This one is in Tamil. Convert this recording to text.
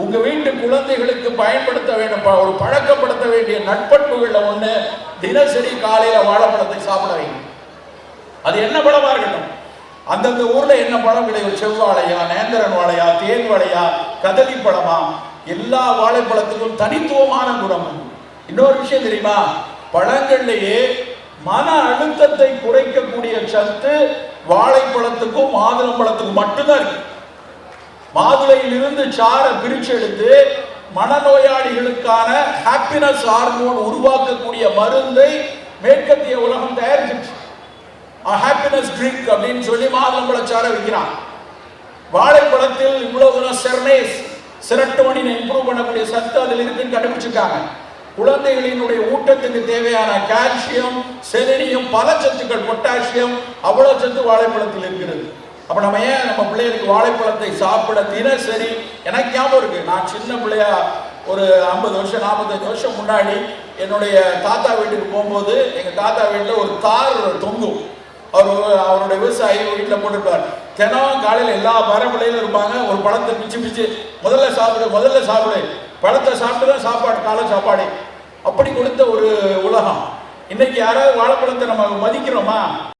உங்க வீட்டு குழந்தைகளுக்கு பயன்படுத்த வேண்டும் ப- ஒரு பழக்கப்படுத்த வேண்டிய நட்பண்புகள்ல ஒண்ணு தினசரி காலையில வாழைப்பழத்தை சாப்பிட வைங்க. அது என்ன பழமா இருக்கட்டும்? அந்தந்த ஊர்ல என்ன பழம் கிடைக்கும்? செவ்வாழையா நேந்திரன் வாழையா தேன் வாழையா கதலி பழமா? எல்லா வாழைப்பழத்துக்கும் தனித்துவமான குணம் இன்னொரு விஷயம் தெரியுமா? பழங்கள்லேயே மன அழுத்தத்தை குறைக்கக்கூடிய சத்து வாழைப்பழத்துக்கும் மாதுளம்பழத்துக்கும் மட்டும்தான் இருக்கு. மாதுளையில் இருந்து சாரை பிரிச்சு எடுத்து மனநோயாளிகளுக்கான ஹாப்பினஸ் ஹார்மோன் உருவாக்கக்கூடிய மருந்தை மேற்கத்திய உலகம் தயாரிச்சிருச்சு. ஹாப்பினஸ் ட்ரிங்க் அப்படின்னு சொல்லி மாதுளம்பழச்சாரை விற்கிறான். வாழைப்பழத்தில் இவ்வளவு தூரம் செர்னேஸ் சிரட்டோனின் இம்ப்ரூவ் பண்ணக்கூடிய சத்து அதில் இருக்குன்னு கண்டுபிடிச்சிருக்காங்க. குழந்தைகளினுடைய ஊட்டத்துக்கு தேவையான கால்சியம் செலினியம் பல சத்துக்கள் பொட்டாசியம் அவ்வளவு சத்து வாழைப்பழத்தில் இருக்கிறது. அப்போ நம்ம ஏன் நம்ம பிள்ளைகளுக்கு வாழைப்பழத்தை சாப்பிட தினசரி எனக்கு ஞாபகம் இருக்கு. நான் சின்ன பிள்ளையா ஒரு ஐம்பது வருஷம் நாற்பத்தஞ்சு வருஷம் முன்னாடி என்னுடைய தாத்தா வீட்டுக்கு போகும்போது எங்கள் தாத்தா வீட்டில் ஒரு தார் தொங்கும். அவர் அவருடைய விவசாயி வீட்டில் போட்டிருப்பார். தினம் காலையில் எல்லா பரம்பரையிலும் இருப்பாங்க. ஒரு பழத்தை பிச்சு பிச்சு முதல்ல சாப்பிடு முதல்ல சாப்பிடு. பழத்தை சாப்பிட்டு தான் சாப்பாடு காலை சாப்பாடு. அப்படி கொடுத்த ஒரு உலகம். இன்னைக்கு யாராவது வாழைப்பழத்தை நம்ம மதிக்கிறோமா?